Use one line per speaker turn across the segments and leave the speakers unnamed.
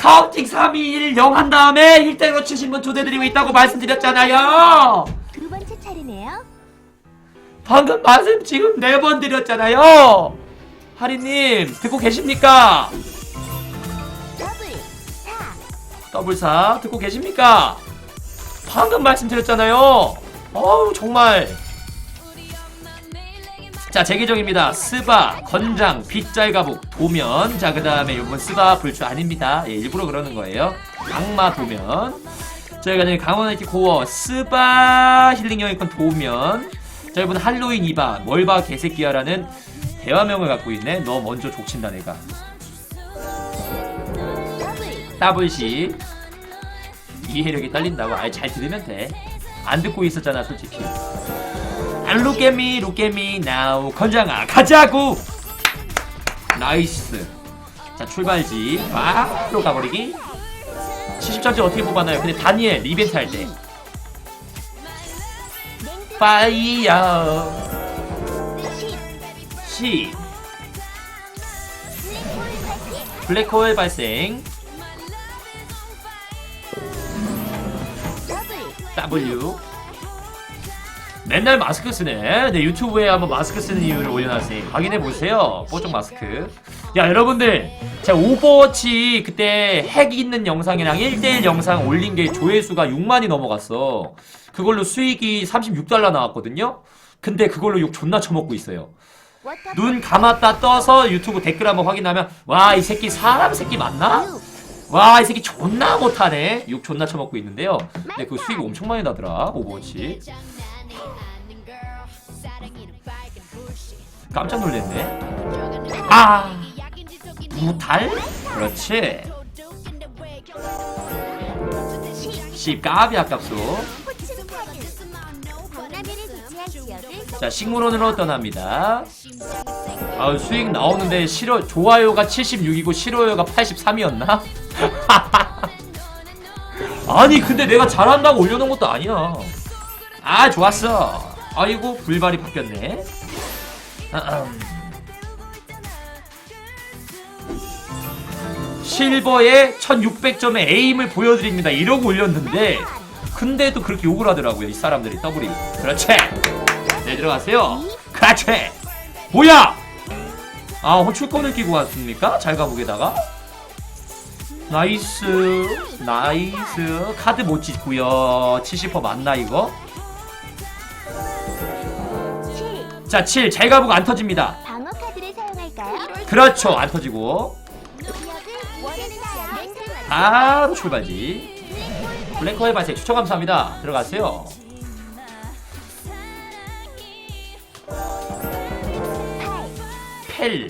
카운팅 3, 2, 1, 0 한 다음에 1대1로 치신 분 초대드리고 있다고 말씀드렸잖아요.
두 번째 차례네요.
방금 말씀 지금 네 번 드렸잖아요. 하리님 듣고 계십니까?
더블 사
더블사 듣고 계십니까? 방금 말씀드렸잖아요. 어우 정말. 자 제기정입니다. 스바, 건장, 빗잘가북, 도면. 자 그 다음에 요번 스바 불출 아닙니다. 예, 일부러 그러는 거예요. 악마 도면. 저희가 지금 강원이티 코어 스바 힐링 영입권 도면. 자 이번 할로윈 이바 뭘봐 개새끼야라는 대화명을 갖고 있네. 너 먼저 족친다 내가.
더블
더블시 이해력이 딸린다고 아예 잘 들으면 돼 안 듣고 있었잖아 솔직히 안 look at 건장아 가자고 나이스. 자 출발지 바로 가버리기. 70점째 어떻게 뽑았나요? 근데 다니엘 리벤트 할때.
냉드
파이어. 십10
블랙홀
발생. W 맨날 마스크 쓰네. 네 유튜브에 한번 마스크 쓰는 이유를 올려놨으니 확인해 보세요. 뽀쪽 마스크. 야 여러분들, 제가 오버워치 그때 핵 있는 영상이랑 1대1 영상 올린 게 조회수가 6만이 넘어갔어. 그걸로 수익이 36달러 나왔거든요. 근데 그걸로 욕 존나 처먹고 있어요. 눈 감았다 떠서 유튜브 댓글 한번 확인하면 와 이 새끼 사람 새끼 맞나? 와 이 새끼 존나 못하네 욕 존나 처먹고 있는데요 근데 그 수익 엄청 많이 나더라 오버워치 깜짝 놀랐네. 아 무탈? 그렇지. 10 까비 아깝소. 자 식물원으로 떠납니다. 아 수익 나오는데 싫어 좋아요가 76이고 싫어요가 83이었나? 아니 근데 내가 잘한다고 올려놓은 것도 아니야 아 좋았어. 아이고 불발이 바뀌었네. 실버에 1600점의 에임을 보여드립니다. 이러고 올렸는데 근데도 그렇게 욕을 하더라고요 이 사람들이. 더블이. 그렇지. 네 들어가세요. 그렇지. 뭐야? 아 호출권을 끼고 왔습니까? 잘 가보게다가. 나이스 나이스. 카드 못 찍고요. 70% 맞나 이거 자 7 잘 가보고 안 터집니다.
방어 카드를 사용할까요?
그렇죠. 안 터지고.
원하는 지역
바로 출발지. 블랙홀 발색 추천 감사합니다. 들어가세요.
팔
펠.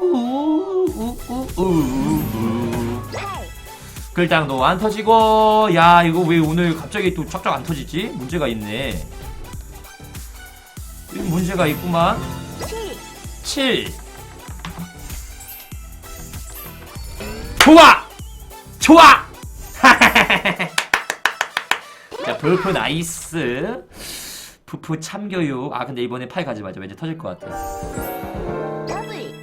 우우우우우.
팔
글당도 안 터지고. 야 이거 왜 오늘 갑자기 또 쫙쫙 안 터지지? 문제가 있네. 이 문제가 있구만.
칠.
7 좋아! 좋아! 자 불프 나이스. 푸푸 참교육. 아 근데 이번에 팔 가지 마자 왠지 터질 것 같아.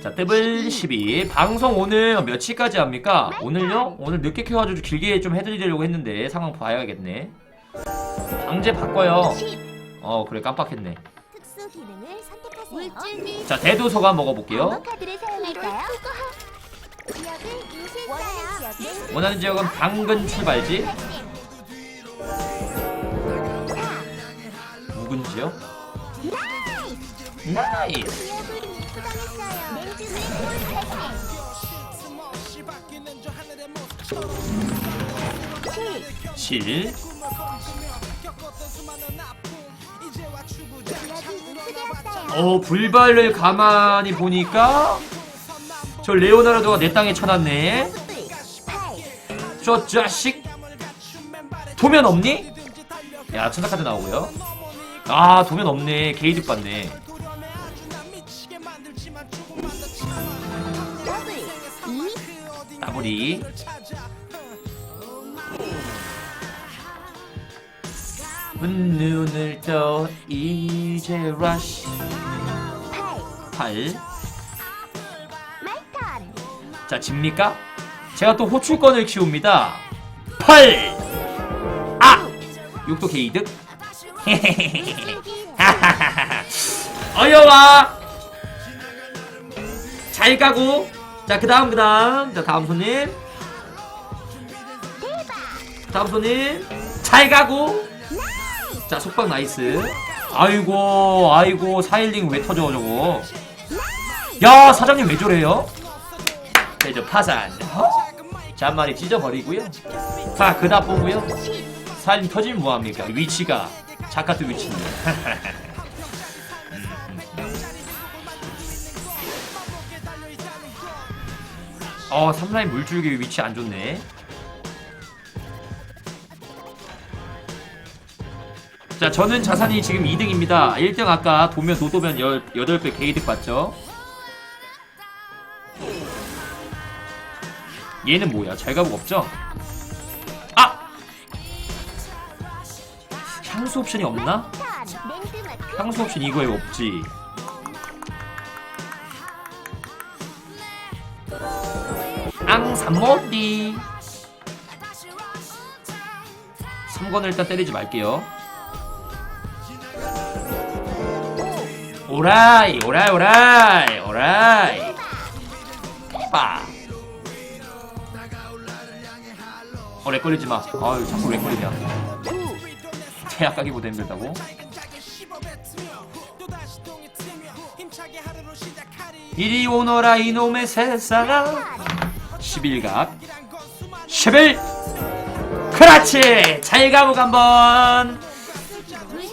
자 더블 12 방송 오늘 며칠까지 합니까? 오늘요? 오늘 늦게 켜가지고 길게 좀 해드리려고 했는데 상황 봐야겠네. 방제 바꿔요. 10어 그래 깜빡했네
기능을 선택하세요. 물질
자 대도서관 먹어볼게요.
방어 카드를 사용할까요? 지역을 원하는 지역 냉드
원하는 지역은 당근 출발지. 묵은 지역. 나이스.
칠.
7 어 불발을 가만히 보니까 저 레오나르도가 내 땅에 쳐놨네. 저 자식 도면 없니? 야 천사카드 나오고요. 아 도면 없네. 게이득 받네. 따블이 눈을 떠 이제 러쉬 8자 집니까? 제가 또 호출권을 키웁니다. 8 아! 6도 게이득? 어여와! 잘 가고. 자 그 다음 그 다음. 자 다음 손님. 다음 손님. 잘 가고 자 속박 나이스. 아이고 아이고 사일링 왜 터져 저거? 야 사장님 왜 저래요? 자 이제 파산. 마리 찢어버리고요. 자 그다 보고요. 사일링 터지면 뭐합니까? 위치가. 자카트 위치입니다 어, 3라인 물줄기 위치 안 좋네. 자, 저는 자산이 지금 2등입니다. 1등 아까 도면 노도면 8배 게이득 봤죠? 얘는 뭐야? 잘 가고 없죠? 아! 향수 옵션이 없나? 향수 옵션 이거에 없지. 앙삼모디 3권을 일단 때리지 말게요 오라이 오라이 오라이 오라이. 해봐 어 렉 걸리지마. 아유 자꾸 렉 걸리냐. 제약 가기보다 힘들다고? 이리 오너라 이놈의 새싹아. 11각. 11 그렇지. 잘 가보고 한번.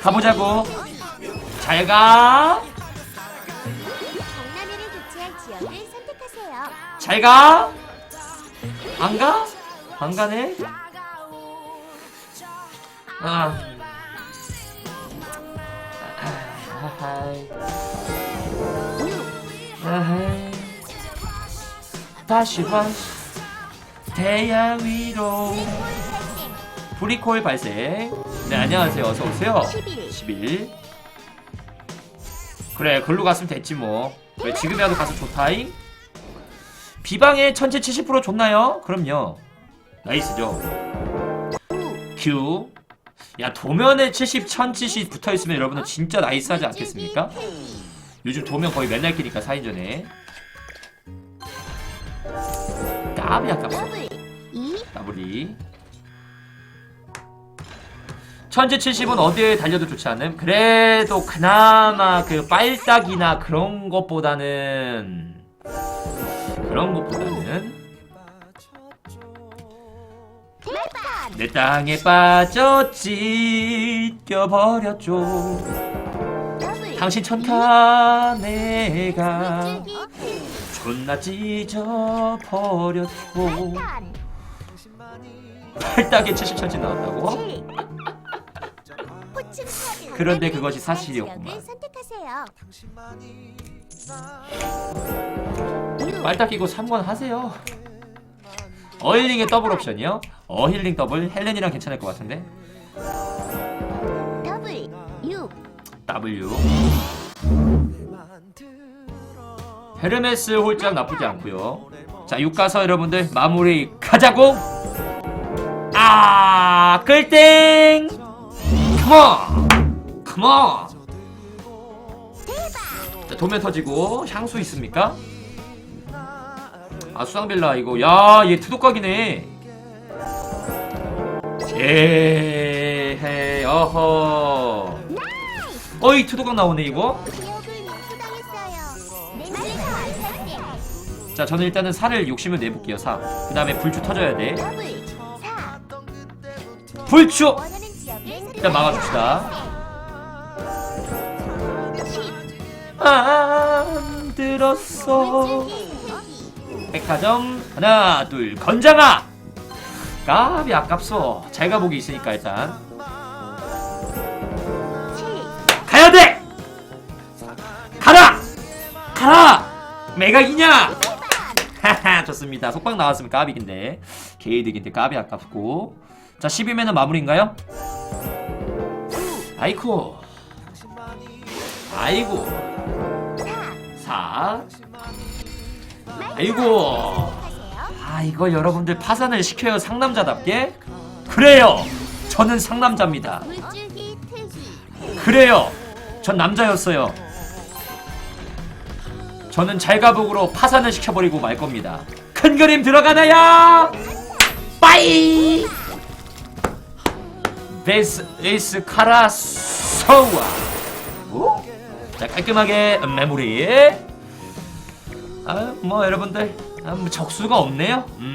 가보자고. 잘가 잘 가? 안 가? 안 가네? 아. 아하이 아하이 다시 다시 태양 위로. 브리콜 발생. 네 안녕하세요. 어서오세요.
11.
11 그래 글로 갔으면 됐지 뭐 왜 지금이라도 가서 좋다잉 비방에 천체 70% 좋나요? 그럼요 나이스죠 큐야 도면에 70, 1070 붙어있으면 여러분들 진짜 나이스하지 않겠습니까? 요즘 도면 거의 맨날 끼니까 사인전에 까비 아깝어
더블 2
더블이 천재 70은 어디에 달려도 좋지 않음? 그래도 그나마 그 빨딱이나 그런 것보다는 그런 것보다는 내 땅에 빠졌지
더블
당신 천타 내가 존나 찢어버렸죠
대판
팔딱에 70천치 나왔다고?
7 포춘 카드
그런데 그것이 사실이었구만.
선택하세요.
빨딱 끼고 3권 하세요. 어힐링의 더블 옵션이요? 어힐링 더블 헬렌이랑 괜찮을 것 같은데.
더블 6
W. 헤르메스 홀짝 나쁘지 않고요. 자, 6 가서 여러분들 마무리 가자고. 아, 끌땡. 컴온. 컴온. 자, 도면 터지고 향수 있습니까? 아, 수상빌라 이거. 야, 얘 투독각이네. 에헤, 어허. 어이, 투독각 나오네 이거. 자, 저는 일단은 살을 욕심을 내볼게요, 사. 그 다음에 불추 터져야 돼.
더블 4
불추! 일단 막아줍시다. 안 들었어. 백화점, 하나, 둘, 건장아! 까비 아깝소. 잘 가보기 있으니까 일단.
7
가야 돼! 가라! 가라! 매각이냐? 하하, 좋습니다. 속박 나왔으면 까비긴데. 게이득인데 까비 아깝고. 자, 10이면은 마무리인가요? 아이쿠. 아이고.
4
4. 아이고. 아, 이거 여러분들 파산을 시켜요 상남자답게? 그래요 저는 상남자입니다 그래요 전 남자였어요 저는 잘가복으로 파산을 시켜버리고 말 겁니다 큰 그림 들어가나요? 빠이 베이스 에이스 카라 소와 오? 자 깔끔하게 메모리 아뭐 여러분들 아, 뭐 적수가 없네요 음.